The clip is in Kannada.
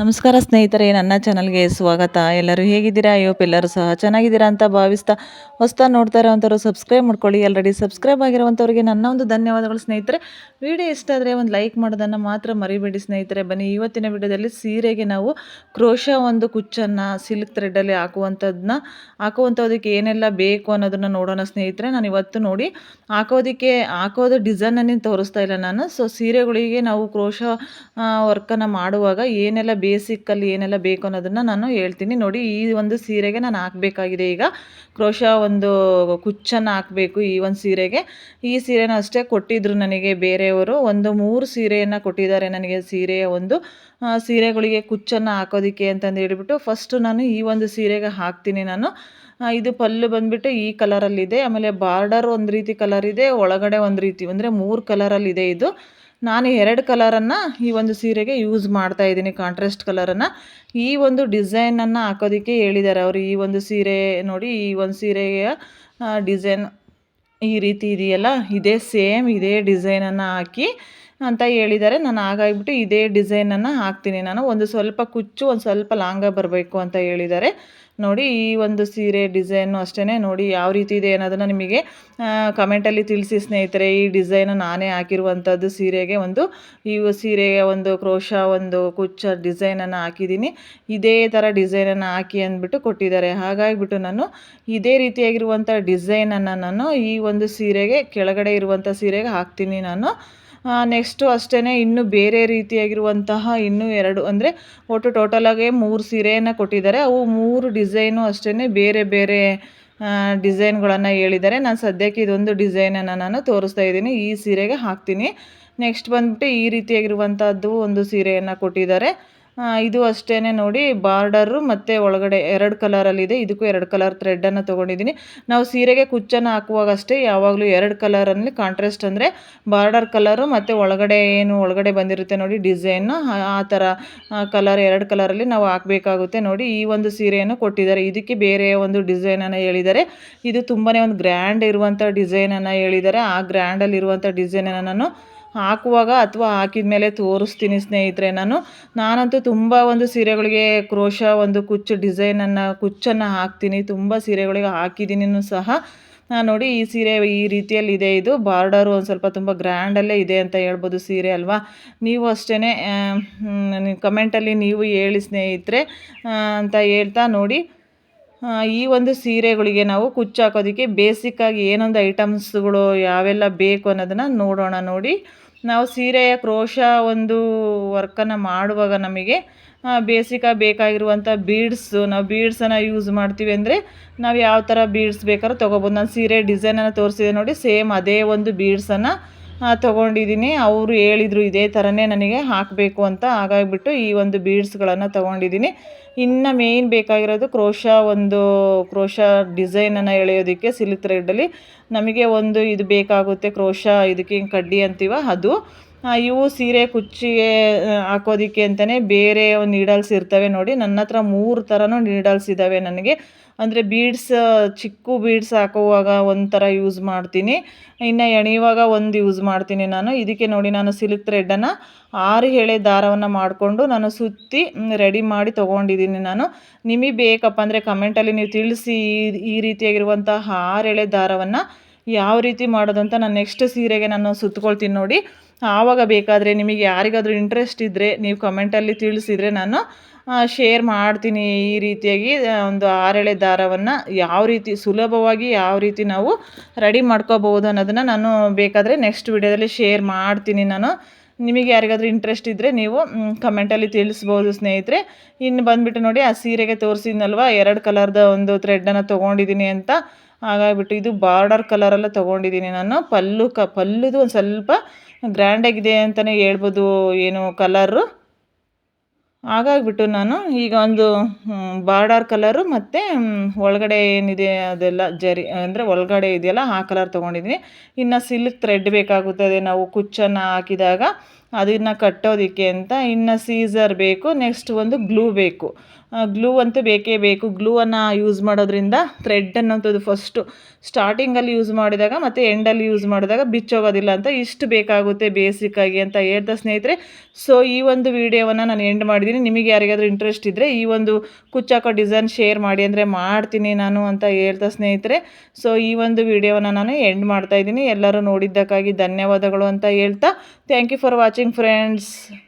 ನಮಸ್ಕಾರ ಸ್ನೇಹಿತರೆ, ನನ್ನ ಚಾನಲ್ಗೆ ಸ್ವಾಗತ. ಎಲ್ಲರೂ ಹೇಗಿದ್ದೀರಾ? ಅಯ್ಯೋಪ್ ಎಲ್ಲರೂ ಸಹ ಚೆನ್ನಾಗಿದ್ದೀರಾ ಅಂತ ಭಾವಿಸ್ತಾ ಹೊಸ್ತಾ ನೋಡ್ತಾ ಇರೋವಂಥವ್ರು ಸಬ್ಸ್ಕ್ರೈಬ್ ಮಾಡ್ಕೊಳ್ಳಿ. ಆಲ್ರೆಡಿ ಸಬ್ಸ್ಕ್ರೈಬ್ ಆಗಿರುವಂಥವ್ರಿಗೆ ನನ್ನ ಒಂದು ಧನ್ಯವಾದಗಳು ಸ್ನೇಹಿತರೆ. ವಿಡಿಯೋ ಇಷ್ಟ ಆದರೆ ಒಂದು ಲೈಕ್ ಮಾಡೋದನ್ನು ಮಾತ್ರ ಮರಿಬೇಡಿ ಸ್ನೇಹಿತರೆ. ಬನ್ನಿ, ಇವತ್ತಿನ ವಿಡಿಯೋದಲ್ಲಿ ಸೀರೆಗೆ ನಾವು ಕ್ರೋಶ ಒಂದು ಕುಚ್ಚನ್ನು ಸಿಲ್ಕ್ ಥ್ರೆಡ್ಡಲ್ಲಿ ಹಾಕುವಂಥದ್ದನ್ನ ಹಾಕುವಂಥದಕ್ಕೆ ಏನೆಲ್ಲ ಬೇಕು ಅನ್ನೋದನ್ನು ನೋಡೋಣ ಸ್ನೇಹಿತರೆ. ನಾನು ಇವತ್ತು ನೋಡಿ ಹಾಕೋದಕ್ಕೆ, ಹಾಕೋದು ಡಿಸೈನನ್ನೇ ತೋರಿಸ್ತಾ ಇಲ್ಲ ನಾನು. ಸೊ ಸೀರೆಗಳಿಗೆ ನಾವು ಕ್ರೋಶ ವರ್ಕನ್ನು ಮಾಡುವಾಗ ಏನೆಲ್ಲ ಬೇಸಿಕ್ಕಲ್ಲಿ ಏನೆಲ್ಲ ಬೇಕು ಅನ್ನೋದನ್ನು ನಾನು ಹೇಳ್ತೀನಿ. ನೋಡಿ, ಈ ಒಂದು ಸೀರೆಗೆ ನಾನು ಹಾಕಬೇಕಾಗಿದೆ. ಈಗ ಕ್ರೋಶ ಒಂದು ಕುಚ್ಚನ್ನು ಹಾಕಬೇಕು ಈ ಒಂದು ಸೀರೆಗೆ. ಈ ಸೀರೆನ ಅಷ್ಟೇ ಕೊಟ್ಟಿದ್ದರು ನನಗೆ ಬೇರೆಯವರು. ಒಂದು ಮೂರು ಸೀರೆಯನ್ನು ಕೊಟ್ಟಿದ್ದಾರೆ ನನಗೆ ಸೀರೆಯ ಒಂದು. ಸೀರೆಗಳಿಗೆ ಕುಚ್ಚನ್ನು ಹಾಕೋದಕ್ಕೆ ಅಂತಂದು ಹೇಳಿಬಿಟ್ಟು ಫಸ್ಟು ನಾನು ಈ ಒಂದು ಸೀರೆಗೆ ಹಾಕ್ತೀನಿ ನಾನು. ಇದು ಪಲ್ಲು ಬಂದುಬಿಟ್ಟು ಈ ಕಲರಲ್ಲಿದೆ ಆಮೇಲೆ ಬಾರ್ಡರ್ ಒಂದು ರೀತಿ ಕಲರ್ ಇದೆ, ಒಳಗಡೆ ಒಂದು ರೀತಿ, ಅಂದರೆ ಮೂರು ಕಲರಲ್ಲಿದೆ ಇದು. ನಾನು ಎರಡು ಕಲರನ್ನು ಈ ಒಂದು ಸೀರೆಗೆ ಯೂಸ್ ಮಾಡ್ತಾ ಇದ್ದೀನಿ ಕಾಂಟ್ರಾಸ್ಟ್ ಕಲರನ್ನು. ಈ ಒಂದು ಡಿಸೈನನ್ನು ಹಾಕೋದಕ್ಕೆ ಹೇಳಿದ್ದಾರೆ ಅವರು. ಈ ಒಂದು ಸೀರೆ ನೋಡಿ, ಈ ಒಂದು ಸೀರೆಯ ಡಿಸೈನ್ ಈ ರೀತಿ ಇದೆಯಲ್ಲ? ಇದೇ ಸೇಮ್ ಇದೇ ಡಿಸೈನನ್ನು ಹಾಕಿ ಅಂತ ಹೇಳಿದ್ದಾರೆ. ನಾನು ಹಾಗಾಗಿಬಿಟ್ಟು ಇದೇ ಡಿಸೈನನ್ನು ಹಾಕ್ತೀನಿ. ನಾನು ಒಂದು ಸ್ವಲ್ಪ ಕುಚ್ಚು, ಒಂದು ಸ್ವಲ್ಪ ಲಾಂಗ ಬರಬೇಕು ಅಂತ ಹೇಳಿದ್ದಾರೆ. ನೋಡಿ, ಈ ಒಂದು ಸೀರೆ ಡಿಸೈನು ಅಷ್ಟೇ ನೋಡಿ, ಯಾವ ರೀತಿ ಇದೆ ಅನ್ನೋದನ್ನು ನಿಮಗೆ ಕಮೆಂಟಲ್ಲಿ ತಿಳಿಸಿ ಸ್ನೇಹಿತರೆ. ಈ ಡಿಸೈನು ನಾನೇ ಹಾಕಿರುವಂಥದ್ದು ಸೀರೆಗೆ ಒಂದು, ಈ ಸೀರೆಗೆ ಒಂದು ಕ್ರೋಶ, ಒಂದು ಕುಚ್ಚ ಡಿಸೈನನ್ನು ಹಾಕಿದ್ದೀನಿ. ಇದೇ ಥರ ಡಿಸೈನನ್ನು ಹಾಕಿ ಅಂದ್ಬಿಟ್ಟು ಕೊಟ್ಟಿದ್ದಾರೆ. ಹಾಗಾಗಿಬಿಟ್ಟು ನಾನು ಇದೇ ರೀತಿಯಾಗಿರುವಂಥ ಡಿಸೈನನ್ನು ನಾನು ಈ ಒಂದು ಸೀರೆಗೆ, ಕೆಳಗಡೆ ಇರುವಂಥ ಸೀರೆಗೆ ಹಾಕ್ತೀನಿ ನಾನು. ನೆಕ್ಸ್ಟು ಅಷ್ಟೇ ಇನ್ನೂ ಬೇರೆ ರೀತಿಯಾಗಿರುವಂತಹ ಇನ್ನೂ ಎರಡು, ಅಂದರೆ ಒಟ್ಟು ಟೋಟಲಾಗೆ ಮೂರು ಸೀರೆಯನ್ನು ಕೊಟ್ಟಿದ್ದಾರೆ. ಅವು ಮೂರು ಡಿಸೈನು ಅಷ್ಟೇ ಬೇರೆ ಬೇರೆ ಡಿಸೈನ್ಗಳನ್ನು ಹೇಳಿದ್ದಾರೆ. ನಾನು ಸದ್ಯಕ್ಕೆ ಇದೊಂದು ಡಿಸೈನನ್ನು ನಾನು ತೋರಿಸ್ತಾ ಇದ್ದೀನಿ. ಈ ಸೀರೆಗೆ ಹಾಕ್ತೀನಿ. ನೆಕ್ಸ್ಟ್ ಬಂದ್ಬಿಟ್ಟು ಈ ರೀತಿಯಾಗಿರುವಂಥದ್ದು ಒಂದು ಸೀರೆಯನ್ನು ಕೊಟ್ಟಿದ್ದಾರೆ. ಇದು ಅಷ್ಟೇ ನೋಡಿ, ಬಾರ್ಡರು ಮತ್ತು ಒಳಗಡೆ ಎರಡು ಕಲರಲ್ಲಿದೆ. ಇದಕ್ಕೂ ಎರಡು ಕಲರ್ ಥ್ರೆಡ್ಡನ್ನು ತೊಗೊಂಡಿದ್ದೀನಿ. ನಾವು ಸೀರೆಗೆ ಕುಚ್ಚನ್ನು ಹಾಕುವಾಗ ಅಷ್ಟೇ ಯಾವಾಗಲೂ ಎರಡು ಕಲರಲ್ಲಿ ಕಾಂಟ್ರಾಸ್ಟ್ ಅಂದರೆ ಬಾರ್ಡರ್ ಕಲರು ಮತ್ತು ಒಳಗಡೆ ಏನು ಒಳಗಡೆ ಬಂದಿರುತ್ತೆ ನೋಡಿ ಡಿಸೈನು ಆ ಥರ ಕಲರ್ ಎರಡು ಕಲರಲ್ಲಿ ನಾವು ಹಾಕಬೇಕಾಗುತ್ತೆ ನೋಡಿ ಈ ಒಂದು ಸೀರೆಯನ್ನು ಕೊಟ್ಟಿದ್ದಾರೆ. ಇದಕ್ಕೆ ಬೇರೆ ಒಂದು ಡಿಸೈನನ್ನು ಹೇಳಿದ್ದಾರೆ. ಇದು ತುಂಬಾ ಒಂದು ಗ್ರ್ಯಾಂಡ್ ಇರುವಂಥ ಡಿಸೈನನ್ನು ಹೇಳಿದ್ದಾರೆ. ಆ ಗ್ರ್ಯಾಂಡಲ್ಲಿರುವಂಥ ಡಿಸೈನನ್ನು ನಾನು ಹಾಕುವಾಗ ಅಥವಾ ಹಾಕಿದ ಮೇಲೆ ತೋರಿಸ್ತೀನಿ ಸ್ನೇಹಿತರೆ ನಾನು. ನಾನಂತೂ ತುಂಬ ಒಂದು ಸೀರೆಗಳಿಗೆ ಕ್ರೋಶ, ಒಂದು ಕುಚ್ಚು ಡಿಸೈನನ್ನು ಕುಚ್ಚನ್ನು ಹಾಕ್ತೀನಿ. ತುಂಬ ಸೀರೆಗಳಿಗೆ ಹಾಕಿದ್ದೀನಿ ಸಹ. ನಾನು ನೋಡಿ ಈ ಸೀರೆ ಈ ರೀತಿಯಲ್ಲಿ ಇದೆ ಇದು. ಬಾರ್ಡರು ಒಂದು ಸ್ವಲ್ಪ ತುಂಬ ಗ್ರ್ಯಾಂಡಲ್ಲೇ ಇದೆ ಅಂತ ಹೇಳ್ಬೋದು ಸೀರೆ ಅಲ್ವಾ? ನೀವು ಅಷ್ಟೇ ಕಮೆಂಟಲ್ಲಿ ನೀವು ಹೇಳಿ ಸ್ನೇಹಿತರೆ ಅಂತ ಹೇಳ್ತಾ ನೋಡಿ. ಈ ಒಂದು ಸೀರೆಗಳಿಗೆ ನಾವು ಕುಚ್ಚು ಹಾಕೋದಕ್ಕೆ ಬೇಸಿಕ್ಕಾಗಿ ಏನೊಂದು ಐಟಮ್ಸ್ಗಳು ಯಾವೆಲ್ಲ ಬೇಕು ಅನ್ನೋದನ್ನು ನೋಡೋಣ ನೋಡಿ. ನಾವು ಸೀರೆಯ ಕ್ರೋಶ ಒಂದು ವರ್ಕನ್ನು ಮಾಡುವಾಗ ನಮಗೆ ಬೇಸಿಕಾಗಿ ಬೇಕಾಗಿರುವಂಥ ಬೀಡ್ಸು ನಾವು ಬೀಡ್ಸನ್ನು ಯೂಸ್ ಮಾಡ್ತೀವಿ ಅಂದರೆ ನಾವು ಯಾವ ಥರ ಬೀಡ್ಸ್ ಬೇಕಾದ್ರೂ ತೊಗೋಬೋದು. ನಾನು ಸೀರೆ ಡಿಸೈನನ್ನು ತೋರಿಸಿದೆ ನೋಡಿ ಸೇಮ್ ಅದೇ ಒಂದು ಬೀಡ್ಸನ್ನು ತೊಗೊಂಡಿದ್ದೀನಿ. ಅವರು ಹೇಳಿದರು ಇದೇ ಥರನೇ ನನಗೆ ಹಾಕಬೇಕು ಅಂತ. ಹಾಗಾಗಿಬಿಟ್ಟು ಈ ಒಂದು ಬೀಡ್ಸ್ಗಳನ್ನು ತೊಗೊಂಡಿದ್ದೀನಿ. ಇನ್ನು ಮೇಯ್ನ್ ಬೇಕಾಗಿರೋದು ಕ್ರೋಶ ಒಂದು, ಕ್ರೋಶ ಡಿಸೈನನ್ನು ಎಳೆಯೋದಕ್ಕೆ ಸಿಲ್ಕ್ ಥ್ರೆಡ್ಡಲ್ಲಿ ನಮಗೆ ಒಂದು ಇದು ಬೇಕಾಗುತ್ತೆ, ಕ್ರೋಶ ಇದಕ್ಕೆ ಕಡ್ಡಿ ಅಂತೀವ ಅದು. ಇವು ಸೀರೆ ಕುಚ್ಚಿಗೆ ಹಾಕೋದಿಕ್ಕೆ ಅಂತಲೇ ಬೇರೆ ನೀಡಲ್ಸ್ ಇರ್ತವೆ ನೋಡಿ. ನನ್ನ ಹತ್ರ ಮೂರು ಥರನೂ ನೀಡಲ್ಸ್ ಇದ್ದಾವೆ ನನಗೆ. ಅಂದರೆ ಬೀಡ್ಸ್ ಚಿಕ್ಕ ಬೀಡ್ಸ್ ಹಾಕುವಾಗ ಒಂಥರ ಯೂಸ್ ಮಾಡ್ತೀನಿ. ಇನ್ನು ಎಣೆಯುವಾಗ ಒಂದು ಯೂಸ್ ಮಾಡ್ತೀನಿ ನಾನು. ಇದಕ್ಕೆ ನೋಡಿ ನಾನು ಸಿಲ್ಕ್ ಥ್ರೆಡ್ಡನ್ನು ಆರು ಎಳೆ ದಾರವನ್ನು ಮಾಡಿಕೊಂಡು ನಾನು ಸುತ್ತಿ ರೆಡಿ ಮಾಡಿ ತೊಗೊಂಡಿದ್ದೀನಿ ನಾನು. ನಿಮಗೆ ಬೇಕಪ್ಪ ಅಂದರೆ ಕಮೆಂಟಲ್ಲಿ ನೀವು ತಿಳಿಸಿ ಈ ರೀತಿಯಾಗಿರುವಂತಹ ಆರು ಎಳೆ ದಾರವನ್ನು ಯಾವ ರೀತಿ ಮಾಡೋದು ಅಂತ ನಾನು ನೆಕ್ಸ್ಟ್ ಸೀರೆಗೆ ನಾನು ಸುತ್ಕೊಳ್ತೀನಿ ನೋಡಿ. ಆವಾಗ ಬೇಕಾದರೆ ನಿಮಗೆ ಯಾರಿಗಾದರೂ ಇಂಟ್ರೆಸ್ಟ್ ಇದ್ದರೆ ನೀವು ಕಮೆಂಟಲ್ಲಿ ತಿಳಿಸಿದರೆ ನಾನು ಶೇರ್ ಮಾಡ್ತೀನಿ ಈ ರೀತಿಯಾಗಿ ಒಂದು ಆರೆಳೆ ದಾರವನ್ನು ಯಾವ ರೀತಿ ಸುಲಭವಾಗಿ ಯಾವ ರೀತಿ ನಾವು ರೆಡಿ ಮಾಡ್ಕೋಬಹುದು ಅನ್ನೋದನ್ನು ನಾನು ಬೇಕಾದರೆ ನೆಕ್ಸ್ಟ್ ವಿಡಿಯೋದಲ್ಲಿ ಶೇರ್ ಮಾಡ್ತೀನಿ ನಾನು. ನಿಮಗೆ ಯಾರಿಗಾದ್ರೂ ಇಂಟ್ರೆಸ್ಟ್ ಇದ್ದರೆ ನೀವು ಕಮೆಂಟಲ್ಲಿ ತಿಳಿಸ್ಬೋದು ಸ್ನೇಹಿತರೆ. ಇನ್ನು ಬಂದುಬಿಟ್ಟು ನೋಡಿ, ಆ ಸೀರೆಗೆ ತೋರಿಸಿದ್ನಲ್ವ, ಎರಡು ಕಲರ್ದ ಒಂದು ಥ್ರೆಡ್ಡನ್ನು ತೊಗೊಂಡಿದ್ದೀನಿ ಅಂತ. ಹಾಗಾಗಿಬಿಟ್ಟು ಇದು ಬಾರ್ಡರ್ ಕಲರೆಲ್ಲ ತೊಗೊಂಡಿದ್ದೀನಿ ನಾನು. ಪಲ್ಲು ಕ, ಪಲ್ಲುದು ಒಂದು ಸ್ವಲ್ಪ ಗ್ರ್ಯಾಂಡಾಗಿದೆ ಅಂತಲೇ ಹೇಳ್ಬೋದು ಏನು ಕಲರು. ಹಾಗಾಗಿಬಿಟ್ಟು ನಾನು ಈಗ ಒಂದು ಬಾರ್ಡರ್ ಕಲರು ಮತ್ತು ಒಳಗಡೆ ಏನಿದೆ ಅದೆಲ್ಲ ಜರಿ, ಅಂದರೆ ಒಳಗಡೆ ಇದೆಯಲ್ಲ ಆ ಕಲರ್ ತೊಗೊಂಡಿದ್ದೀನಿ. ಇನ್ನು ಸಿಲ್ಕ್ ಥ್ರೆಡ್ ಬೇಕಾಗುತ್ತದೆ. ನಾವು ಕುಚ್ಚನ್ನು ಹಾಕಿದಾಗ ಅದನ್ನು ಕಟ್ಟೋದಕ್ಕೆ ಅಂತ ಇನ್ನು ಸೀಸರ್ ಬೇಕು ನೆಕ್ಸ್ಟ್ ಒಂದು ಗ್ಲೂ ಬೇಕು. ಗ್ಲೂ ಅಂತೂ ಬೇಕೇ ಬೇಕು. ಗ್ಲೂವನ್ನು ಯೂಸ್ ಮಾಡೋದ್ರಿಂದ ಥ್ರೆಡ್ ಅನ್ನೋಂಥದ್ದು ಫಸ್ಟು ಸ್ಟಾರ್ಟಿಂಗಲ್ಲಿ ಯೂಸ್ ಮಾಡಿದಾಗ ಮತ್ತು ಎಂಡಲ್ಲಿ ಯೂಸ್ ಮಾಡಿದಾಗ ಬಿಚ್ಚೋಗೋದಿಲ್ಲ ಅಂತ ಇಷ್ಟು ಬೇಕಾಗುತ್ತೆ ಬೇಸಿಕ್ಕಾಗಿ ಅಂತ ಹೇಳ್ತಾ ಸ್ನೇಹಿತರೆ. ಸೊ ಈ ಒಂದು ವಿಡಿಯೋವನ್ನು ನಾನು ಎಂಡ್ ಮಾಡಿದ್ದೀನಿ. ನಿಮಗೆ ಯಾರಿಗಾದರೂ ಇಂಟ್ರೆಸ್ಟ್ ಇದ್ದರೆ ಈ ಒಂದು ಕುಚ್ಚಾಕೋ ಡಿಸೈನ್ ಶೇರ್ ಮಾಡಿ ಅಂದರೆ ಮಾಡ್ತೀನಿ ನಾನು ಅಂತ ಹೇಳ್ತಾ ಸ್ನೇಹಿತರೆ. ಸೊ ಈ ಒಂದು ವಿಡಿಯೋವನ್ನು ನಾನು ಎಂಡ್ ಮಾಡ್ತಾ ಇದ್ದೀನಿ. ಎಲ್ಲರೂ ನೋಡಿದ್ದಕ್ಕಾಗಿ ಧನ್ಯವಾದಗಳು ಅಂತ ಹೇಳ್ತಾ. Thank you for watching Sporting Friends.